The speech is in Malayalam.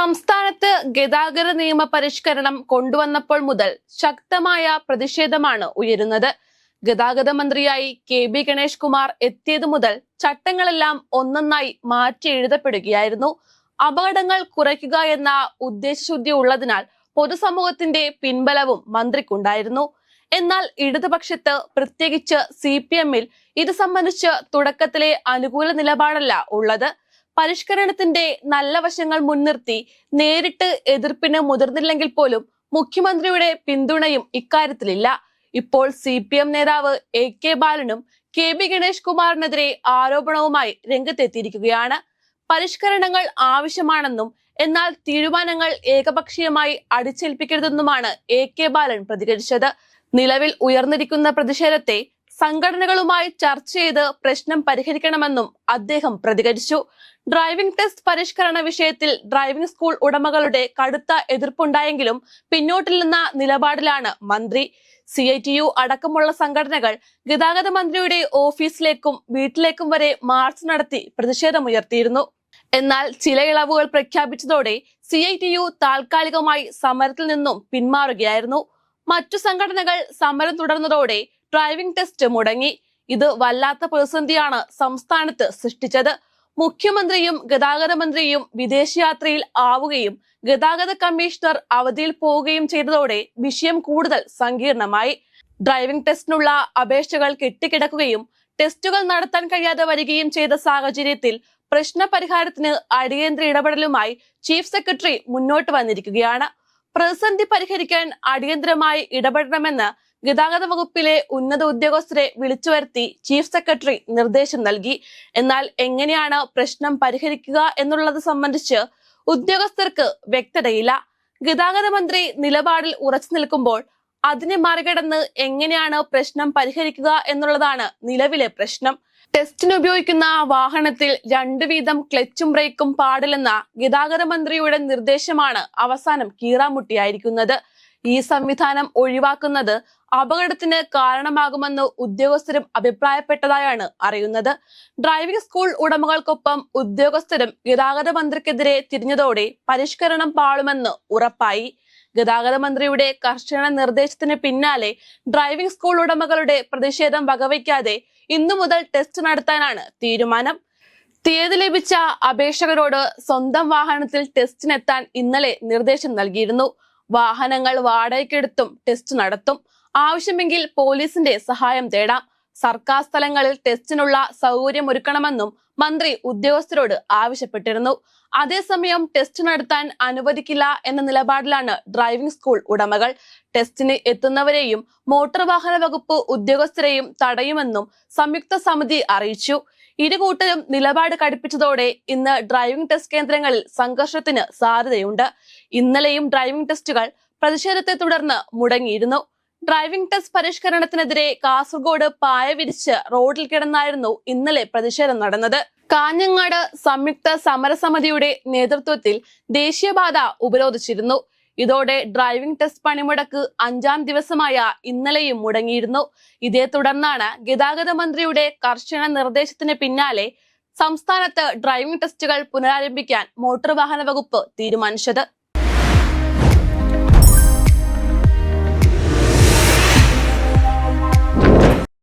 സംസ്ഥാനത്ത് ഗതാഗത നിയമ പരിഷ്കരണം കൊണ്ടുവന്നപ്പോൾ മുതൽ ശക്തമായ പ്രതിഷേധമാണ് ഉയരുന്നത്. ഗതാഗത മന്ത്രിയായി കെ ബി ഗണേഷ് കുമാർ എത്തിയതു മുതൽ ചട്ടങ്ങളെല്ലാം ഒന്നൊന്നായി മാറ്റി എഴുതപ്പെടുകയായിരുന്നു. അപകടങ്ങൾ കുറയ്ക്കുക എന്ന ഉദ്ദേശശുദ്ധി ഉള്ളതിനാൽ പൊതുസമൂഹത്തിന്റെ പിൻബലവും മന്ത്രിക്കുണ്ടായിരുന്നു. എന്നാൽ ഇടതുപക്ഷത്ത് പ്രത്യേകിച്ച് സി പി എമ്മിൽ ഇത് സംബന്ധിച്ച് തുടക്കത്തിലെ അനുകൂല നിലപാടല്ല ഉള്ളത്. പരിഷ്കരണത്തിന്റെ നല്ല വശങ്ങൾ മുൻനിർത്തി നേരിട്ട് എതിർപ്പിന് മുതിർന്നില്ലെങ്കിൽ പോലും മുഖ്യമന്ത്രിയുടെ പിന്തുണയും ഇക്കാര്യത്തിലില്ല. ഇപ്പോൾ സി പി എം നേതാവ് എ കെ ബാലനും കെ ബി ഗണേഷ് കുമാറിനെതിരെ ആരോപണവുമായി രംഗത്തെത്തിയിരിക്കുകയാണ്. പരിഷ്കരണങ്ങൾ ആവശ്യമാണെന്നും എന്നാൽ തീരുമാനങ്ങൾ ഏകപക്ഷീയമായി അടിച്ചേൽപ്പിക്കരുതെന്നുമാണ് എ കെ ബാലൻ പ്രതികരിച്ചത്. നിലവിൽ ഉയർന്നിരിക്കുന്ന പ്രതിഷേധത്തെ സംഘടനകളുമായി ചർച്ച ചെയ്ത് പ്രശ്നം പരിഹരിക്കണമെന്നും അദ്ദേഹം പ്രതികരിച്ചു. ഡ്രൈവിംഗ് ടെസ്റ്റ് പരിഷ്കരണ വിഷയത്തിൽ ഡ്രൈവിംഗ് സ്കൂൾ ഉടമകളുടെ കടുത്ത എതിർപ്പുണ്ടായെങ്കിലും പിന്നോട്ടില്ലെന്ന നിലപാടിലാണ് മന്ത്രി. സി ഐ ടി യു അടക്കമുള്ള സംഘടനകൾ ഗതാഗത മന്ത്രിയുടെ ഓഫീസിലേക്കും വീട്ടിലേക്കും വരെ മാർച്ച് നടത്തി പ്രതിഷേധമുയർത്തിയിരുന്നു. എന്നാൽ ചില ഇളവുകൾ പ്രഖ്യാപിച്ചതോടെ സി ഐ ടി യു താൽക്കാലികമായി സമരത്തിൽ നിന്നും പിന്മാറുകയായിരുന്നു. മറ്റു സംഘടനകൾ സമരം തുടർന്നതോടെ ഡ്രൈവിംഗ് ടെസ്റ്റ് മുടങ്ങി. ഇത് വല്ലാത്ത പ്രതിസന്ധിയാണ് സംസ്ഥാനത്ത് സൃഷ്ടിച്ചത്. മുഖ്യമന്ത്രിയും ഗതാഗത മന്ത്രിയും വിദേശയാത്രയിൽ ആവുകയും ഗതാഗത കമ്മീഷണർ അവധിയിൽ പോവുകയും ചെയ്തതോടെ വിഷയം കൂടുതൽ സങ്കീർണമായി. ഡ്രൈവിംഗ് ടെസ്റ്റിനുള്ള അപേക്ഷകൾ കെട്ടിക്കിടക്കുകയും ടെസ്റ്റുകൾ നടത്താൻ കഴിയാതെ വരികയും ചെയ്ത സാഹചര്യത്തിൽ പ്രശ്ന പരിഹാരത്തിന് അടിയന്തര ഇടപെടലുമായി ചീഫ് സെക്രട്ടറി മുന്നോട്ട് വന്നിരിക്കുകയാണ്. പ്രതിസന്ധി പരിഹരിക്കാൻ അടിയന്തരമായി ഇടപെടണമെന്ന് ഗതാഗത വകുപ്പിലെ ഉന്നത ഉദ്യോഗസ്ഥരെ വിളിച്ചു വരുത്തി ചീഫ് സെക്രട്ടറി നിർദ്ദേശം നൽകി. എന്നാൽ എങ്ങനെയാണ് പ്രശ്നം പരിഹരിക്കുക എന്നുള്ളത് സംബന്ധിച്ച് ഉദ്യോഗസ്ഥർക്ക് വ്യക്തതയില്ല. ഗതാഗത മന്ത്രി നിലപാടിൽ ഉറച്ചു നിൽക്കുമ്പോൾ അതിനെ മറികടന്ന് എങ്ങനെയാണ് പ്രശ്നം പരിഹരിക്കുക എന്നുള്ളതാണ് നിലവിലെ പ്രശ്നം. ടെസ്റ്റിന് ഉപയോഗിക്കുന്ന വാഹനത്തിൽ രണ്ടു വീതം ക്ലച്ചും ബ്രേക്കും പാടില്ലെന്ന ഗതാഗത മന്ത്രിയുടെ നിർദ്ദേശമാണ് അവസാനം കീറാമുട്ടിയായിരിക്കുന്നത്. ഈ സംവിധാനം ഒഴിവാക്കുന്നത് അപകടത്തിന് കാരണമാകുമെന്ന് ഉദ്യോഗസ്ഥരും അഭിപ്രായപ്പെട്ടതായാണ് അറിയുന്നത്. ഡ്രൈവിംഗ് സ്കൂൾ ഉടമകൾക്കൊപ്പം ഉദ്യോഗസ്ഥരും ഗതാഗത മന്ത്രിക്കെതിരെ തിരിഞ്ഞതോടെ പരിഷ്കരണം പാളുമെന്ന് ഉറപ്പായി. ഗതാഗത മന്ത്രിയുടെ കർശന നിർദ്ദേശത്തിന് പിന്നാലെ ഡ്രൈവിംഗ് സ്കൂൾ ഉടമകളുടെ പ്രതിഷേധം വകവയ്ക്കാതെ ഇന്നു മുതൽ ടെസ്റ്റ് നടത്താനാണ് തീരുമാനം. തീയതി ലഭിച്ച അപേക്ഷകരോട് സ്വന്തം വാഹനത്തിൽ ടെസ്റ്റിനെത്താൻ ഇന്നലെ നിർദ്ദേശം നൽകിയിരുന്നു. വാഹനങ്ങൾ വാടകയ്ക്കെടുത്തും ടെസ്റ്റ് നടത്തും. ആവശ്യമെങ്കിൽ പോലീസിന്റെ സഹായം തേടാം. സർക്കാർ സ്ഥലങ്ങളിൽ ടെസ്റ്റിനുള്ള സൗകര്യമൊരുക്കണമെന്നും മന്ത്രി ഉദ്യോഗസ്ഥരോട് ആവശ്യപ്പെട്ടിരുന്നു. അതേസമയം ടെസ്റ്റ് നടത്താൻ അനുവദിക്കില്ല എന്ന നിലപാടിലാണ് ഡ്രൈവിംഗ് സ്കൂൾ ഉടമകൾ. ടെസ്റ്റിന് എത്തുന്നവരെയും മോട്ടോർ വാഹന വകുപ്പ് ഉദ്യോഗസ്ഥരെയും തടയുമെന്നും സംയുക്ത സമിതി അറിയിച്ചു. ഇരുകൂട്ടരും നിലപാട് കടുപ്പിച്ചതോടെ ഇന്ന് ഡ്രൈവിംഗ് ടെസ്റ്റ് കേന്ദ്രങ്ങളിൽ സംഘർഷത്തിന് സാധ്യതയുണ്ട്. ഇന്നലെയും ഡ്രൈവിംഗ് ടെസ്റ്റുകൾ പ്രതിഷേധത്തെ തുടർന്ന് മുടങ്ങിയിരുന്നു. ഡ്രൈവിംഗ് ടെസ്റ്റ് പരിഷ്കരണത്തിനെതിരെ കാസർഗോഡ് പായ വിരിച്ച് റോഡിൽ കിടന്നായിരുന്നു ഇന്നലെ പ്രതിഷേധം നടന്നത്. കാഞ്ഞങ്ങാട് സംയുക്ത സമരസമിതിയുടെ നേതൃത്വത്തിൽ ദേശീയപാത ഉപരോധിച്ചിരുന്നു. ഇതോടെ ഡ്രൈവിംഗ് ടെസ്റ്റ് പണിമുടക്ക് അഞ്ചാം ദിവസമായ ഇന്നലെയും മുടങ്ങിയിരുന്നു. ഇതേ തുടർന്നാണ് ഗതാഗത മന്ത്രിയുടെ കർശന നിർദ്ദേശത്തിന് പിന്നാലെ സംസ്ഥാനത്ത് ഡ്രൈവിംഗ് ടെസ്റ്റുകൾ പുനരാരംഭിക്കാൻ മോട്ടോർ വാഹന വകുപ്പ് തീരുമാനിച്ചത്.